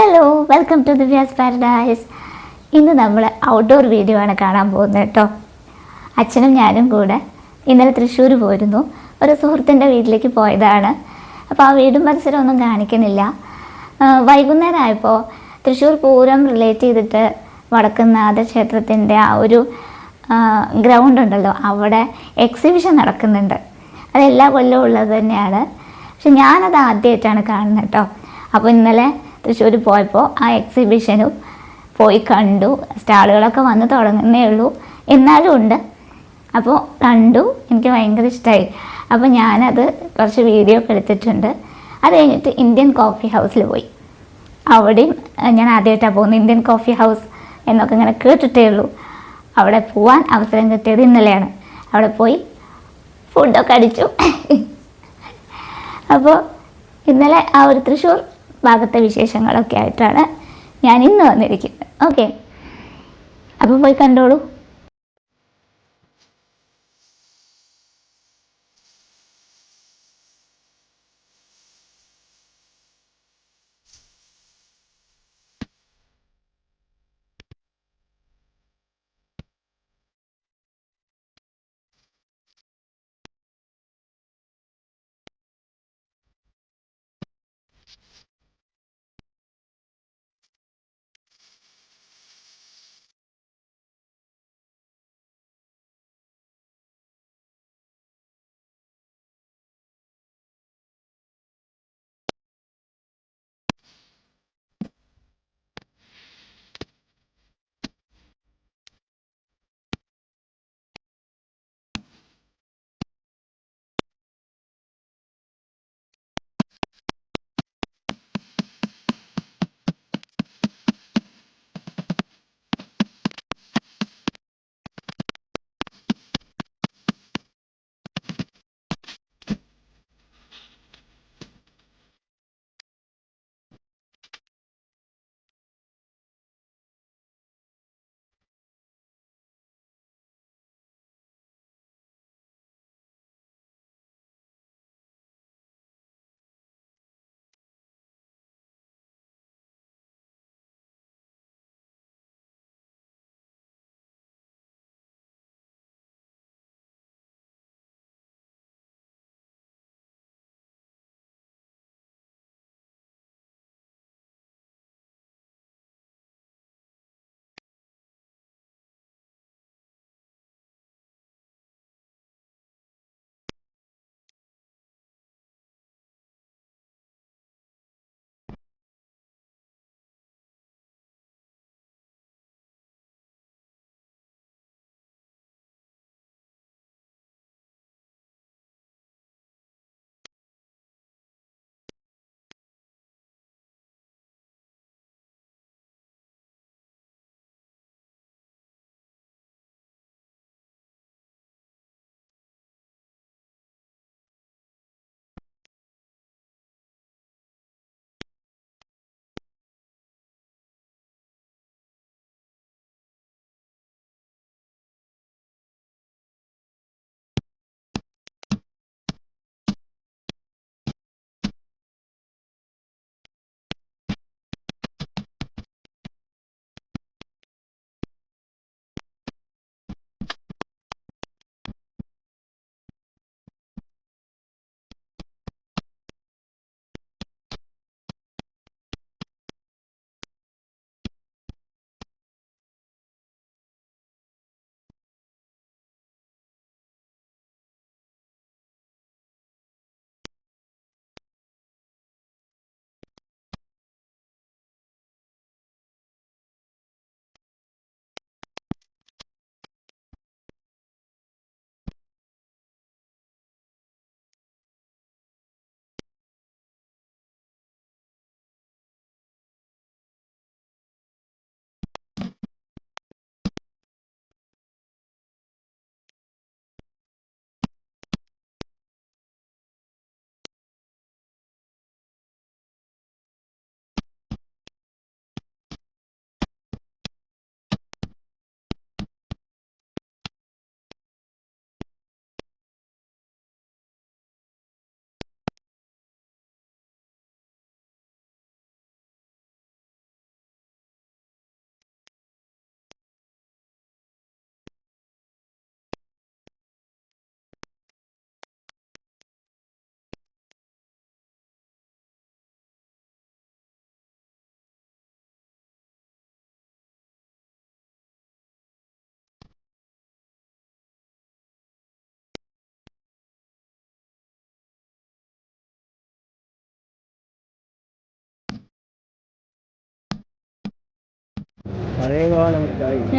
Hello welcome to Divya's paradise ഇന്ന് നമ്മൾ outdoor video ആണ് കാണാൻ പോകുന്നത് കേട്ടോ. അച്ഛനും ഞാനും കൂടെ ഇന്നലെ തൃശ്ശൂർ പോയിരുന്നു. ഒരു സുഹൃത്തിന്റെ വീട്ടിലേക്ക് പോയതാണ്. അപ്പോൾ ആ വീടും പരിസരമൊന്നും കാണിക്കുന്നില്ല. വൈകുന്നേരം ആയപ്പോൾ തൃശ്ശൂർ പൂരം റിലേറ്റ് ചെയ്തിട്ട് വടക്കുന്നാഥ ക്ഷേത്രത്തിന്റെ ആ ഒരു ഗ്രൗണ്ട് ഉണ്ടല്ലോ അവിടെ എക്സിബിഷൻ നടക്കുന്നുണ്ട്. അത് എല്ലാ കൊല്ലവും ഉള്ളത് തന്നെയാണ്. പക്ഷെ ഞാനത് ആദ്യമായിട്ടാണ് കാണുന്നത് കേട്ടോ. അപ്പോൾ ഇന്നലെ തൃശ്ശൂർ പോയപ്പോൾ ആ എക്സിബിഷനും പോയി കണ്ടു. സ്റ്റാളുകളൊക്കെ വന്ന് തുടങ്ങുന്നേ ഉള്ളൂ. എന്നാലും ഉണ്ട്. അപ്പോൾ കണ്ടു. എനിക്ക് ഭയങ്കര ഇഷ്ടമായി അപ്പോൾ ഞാനത് കുറച്ച് വീഡിയോ ഒക്കെ എടുത്തിട്ടുണ്ട്. അത് കഴിഞ്ഞിട്ട് ഇന്ത്യൻ കോഫി ഹൗസിൽ പോയി. അവിടെയും ഞാൻ ആദ്യമായിട്ടാണ് പോകുന്നത്. ഇന്ത്യൻ കോഫി ഹൗസ് എന്നൊക്കെ ഇങ്ങനെ കേട്ടിട്ടേ ഉള്ളൂ. അവിടെ പോവാൻ അവസരം കിട്ടിയത് ഇന്നലെയാണ്. അവിടെ പോയി ഫുഡൊക്കെ അടിച്ചു. അപ്പോൾ ഇന്നലെ ആ ഒരു തൃശ്ശൂർ ഭാഗത്തെ വിശേഷങ്ങളൊക്കെ ആയിട്ടാണ് ഞാൻ ഇന്ന് വന്നിരിക്കുന്നത്. ഓക്കെ അപ്പോൾ പോയി കണ്ടോളൂ.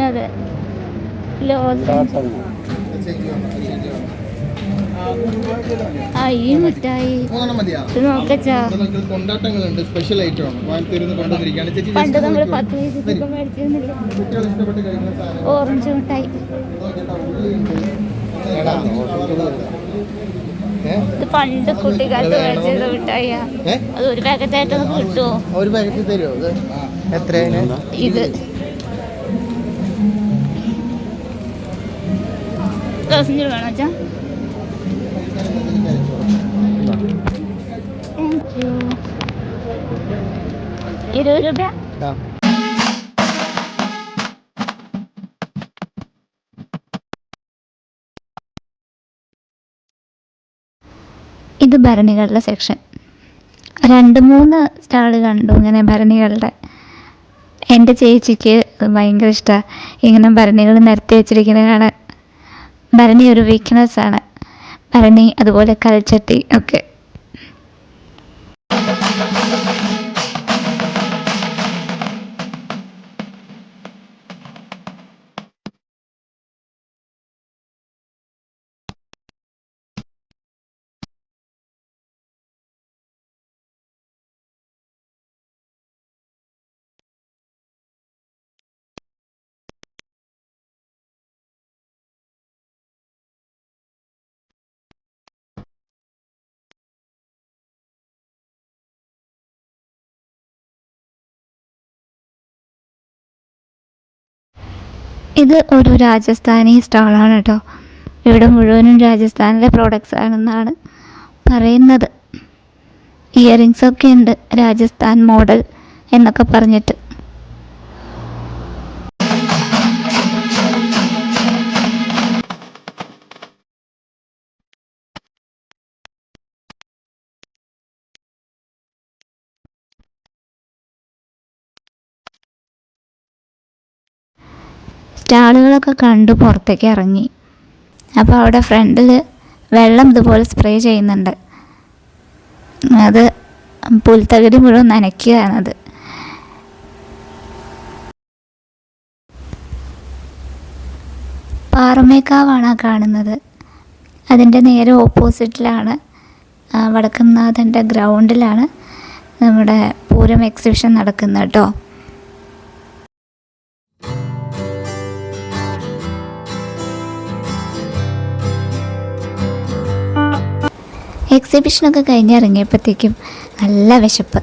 അതെ. ആ ഈ മിഠായി. നോക്കച്ചാ കൊണ്ടാട്ടങ്ങളുണ്ട് സ്പെഷ്യൽ ഐറ്റം ആണ്. നിന്ന് കൊണ്ടുവന്നിരിക്കുകയാണ്. ചേച്ചി പണ്ട് നമ്മൾ പത്ത് മേടിച്ചിരുന്നില്ല? ഓറഞ്ച് മിഠായി? ഇത്. പണ്ട് കുട്ടിക്കാലത്ത് മേടിച്ചത് മിഠായിയാ. അത് ഒരു പാക്കറ്റായിട്ട് നമുക്ക് കിട്ടുമോ ഒരു പാക്കറ്റ് തരുമോ ഇത്? എത്രയാണ് ഇത്. വേണം അച്ഛാ. താങ്ക് യു ഇരുപത് രൂപ. ഇത് ഭരണികളുടെ സെക്ഷൻ. രണ്ട് മൂന്ന് സ്റ്റാൾ കണ്ടു ഇങ്ങനെ ഭരണികളുടെ. എന്റെ ചേച്ചിക്ക് ഭയങ്കര ഇഷ്ടമാണ് ഇങ്ങനെ ഭരണികൾ നിരത്തി വെച്ചിരിക്കുന്നത് കാണാൻ. ഭരണി ഒരു വീക്ക്നെസ് ആണ് ഭരണി അതുപോലെ കൽച്ചട്ടി ഒക്കെ. ഇത് ഒരു രാജസ്ഥാനി സ്റ്റാളാണ് കേട്ടോ ഇവിടെ മുഴുവനും രാജസ്ഥാനിലെ പ്രോഡക്റ്റ്സ് ആണെന്നാണ് പറയുന്നത്. ഇയറിങ്സൊക്കെ ഉണ്ട് രാജസ്ഥാൻ മോഡൽ എന്നൊക്കെ പറഞ്ഞിട്ട്. സ്റ്റാളുകളൊക്കെ കണ്ട് പുറത്തേക്ക് ഇറങ്ങി. അപ്പോൾ അവിടെ ഫ്രണ്ടിൽ വെള്ളം ഇതുപോലെ സ്പ്രേ ചെയ്യുന്നുണ്ട്. അത് പുൽത്തകിടി മുഴുവൻ നനയ്ക്കുകയാണത് പാറമേക്കാവാണ് ആ കാണുന്നത്. അതിന്റെ നേരെ ഓപ്പോസിറ്റിലാണ് വടക്കുംനാഥന്റെ ഗ്രൗണ്ടിലാണ് നമ്മുടെ പൂരം എക്സിബിഷൻ നടക്കുന്നത് കേട്ടോ. എക്സിബിഷനൊക്കെ കഴിഞ്ഞ് ഇറങ്ങിയപ്പോഴത്തേക്കും നല്ല വിശപ്പ്.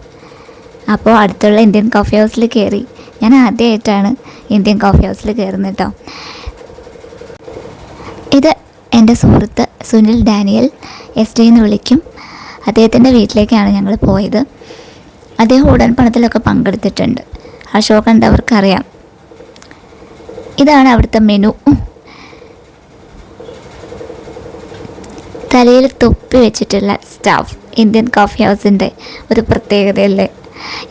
അപ്പോൾ അടുത്തുള്ള ഇന്ത്യൻ കോഫി ഹൗസിൽ കയറി. ഞാൻ ആദ്യമായിട്ടാണ് ഇന്ത്യൻ കോഫി ഹൗസിൽ കയറുന്നത് കേട്ടോ ഇത് എന്റെ സുഹൃത്ത് സുനിൽ ഡാനിയൽ എസ് ഡി എന്ന് വിളിക്കും. അദ്ദേഹത്തിന്റെ വീട്ടിലേക്കാണ് ഞങ്ങൾ പോയത്. അദ്ദേഹം ഉടൻ പണത്തിലൊക്കെ പങ്കെടുത്തിട്ടുണ്ട്. ആ ഷോ കണ്ടവർക്കറിയാം. ഇതാണ് അവിടുത്തെ മെനു തലയിൽ തൊപ്പി വെച്ചിട്ടുള്ള സ്റ്റാഫ് ഇന്ത്യൻ കോഫി ഹൗസിന്റെ ഒരു പ്രത്യേകതയല്ലേ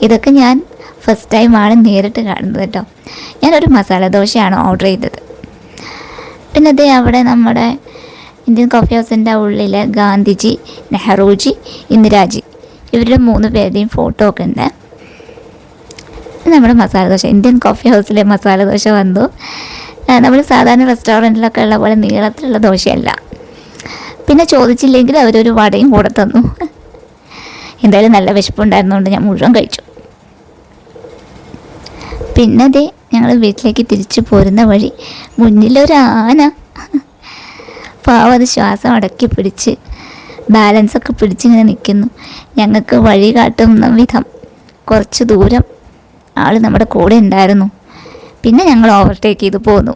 ഇതൊക്കെ ഞാൻ ഫസ്റ്റ് ടൈമാണ് നേരിട്ട് കാണുന്നത് കേട്ടോ. ഞാനൊരു മസാല ദോശയാണ് ഓർഡർ ചെയ്തത്. പിന്നെ അതേ അവിടെ നമ്മുടെ ഇന്ത്യൻ കോഫി ഹൗസിന്റെ ഉള്ളിൽ ഗാന്ധിജി നെഹ്റുജി ഇന്ദിരാജി. ഇവരുടെ മൂന്ന് പേരുടെയും ഫോട്ടോ ഒക്കെ ഉണ്ട്. നമ്മുടെ മസാല ദോശ ഇന്ത്യൻ കോഫി ഹൗസിലെ മസാല ദോശ വന്നു. നമ്മൾ സാധാരണ റെസ്റ്റോറന്റിലൊക്കെ ഉള്ള പോലെ നീളത്തിലുള്ള ദോശയല്ല. പിന്നെ ചോദിച്ചില്ലെങ്കിൽ അവരൊരു വടയും കൂടെ തന്നു. എന്തായാലും നല്ല വിശപ്പുണ്ടായിരുന്നുകൊണ്ട് ഞാൻ മുഴുവൻ കഴിച്ചു. പിന്നെ അതെ ഞങ്ങൾ വീട്ടിലേക്ക് തിരിച്ചു പോരുന്ന വഴി മുന്നിലൊരു ആന പാവം അത് ശ്വാസം അടക്കി പിടിച്ച് ബാലൻസൊക്കെ പിടിച്ചിങ്ങനെ നിൽക്കുന്നു. ഞങ്ങൾക്ക് വഴി കാട്ടുന്ന വിധം കുറച്ച് ദൂരം ആൾ നമ്മുടെ കൂടെ ഉണ്ടായിരുന്നു. പിന്നെ ഞങ്ങൾ ഓവർടേക്ക് ചെയ്ത് പോന്നു.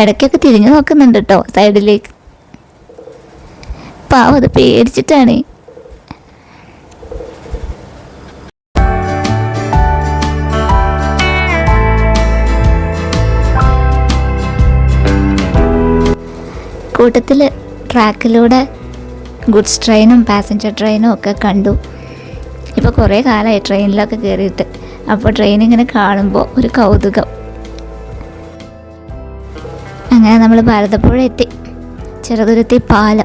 ഇടയ്ക്കൊക്കെ തിരിഞ്ഞു നോക്കുന്നുണ്ട് കേട്ടോ സൈഡിലേക്ക് പാവം അത് പേടിച്ചിട്ടാണ്. കൂട്ടത്തിൽ ട്രാക്കിലൂടെ ഗുഡ്സ് ട്രെയിനും പാസഞ്ചർ ട്രെയിനും ഒക്കെ കണ്ടു. ഇപ്പോൾ കുറേ കാലമായി ട്രെയിനിലൊക്കെ കയറിയിട്ട് അപ്പോൾ ട്രെയിൻ ഇങ്ങനെ കാണുമ്പോൾ ഒരു കൗതുകം. അങ്ങനെ നമ്മൾ ഭാരതപ്പുഴ എത്തി. ചെറുതുരുത്തി പാലം.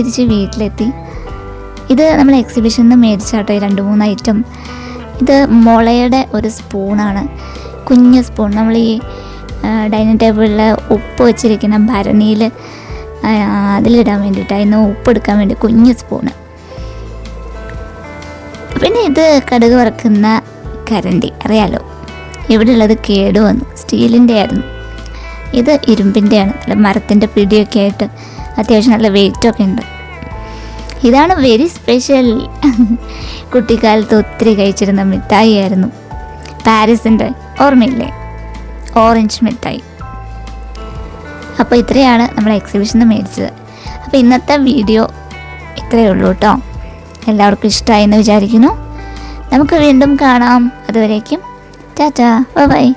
തിരിച്ച് വീട്ടിലെത്തി. ഇത് നമ്മൾ എക്സിബിഷനിൽ നിന്ന് മേടിച്ചാട്ടോ രണ്ട് മൂന്ന് ഐറ്റം ഇത് മുളയുടെ ഒരു സ്പൂണാണ്. കുഞ്ഞ് സ്പൂൺ. നമ്മൾ ഈ ഡൈനിങ് ടേബിളിൽ ഉപ്പ് വെച്ചിരിക്കുന്ന ഭരണിയിൽ അതിലിടാൻ വേണ്ടിയിട്ട് അതിന് ഉപ്പ് എടുക്കാൻ വേണ്ടി കുഞ്ഞ് സ്പൂണ് പിന്നെ ഇത് കടുക് വറക്കുന്ന കരണ്ടി. അറിയാലോ? ഇവിടെ ഉള്ളത് കേടുവന്നു. സ്റ്റീലിന്റെ ആയിരുന്നു ഇത് ഇരുമ്പിന്റെയാണ്. മരത്തിന്റെ പിടിയൊക്കെ ആയിട്ട് അത്യാവശ്യം നല്ല വെയിറ്റൊക്കെ ഉണ്ട്. ഇതാണ് വെരി സ്പെഷ്യൽ കുട്ടിക്കാലത്ത് ഒത്തിരി കഴിച്ചിരുന്ന മിഠായി ആയിരുന്നു. പാരീസിന്റെ ഓർമ്മയില്ലേ? ഓറഞ്ച് മിഠായി. അപ്പോൾ ഇത്രയാണ് നമ്മൾ എക്സിബിഷനിൽ മേടിച്ചത്. അപ്പോൾ ഇന്നത്തെ വീഡിയോ ഇത്രയേ ഉള്ളൂ കേട്ടോ. എല്ലാവർക്കും ഇഷ്ടമായി എന്ന് വിചാരിക്കുന്നു. നമുക്ക് വീണ്ടും കാണാം. അതുവരേക്കും ടാറ്റാ ബൈ.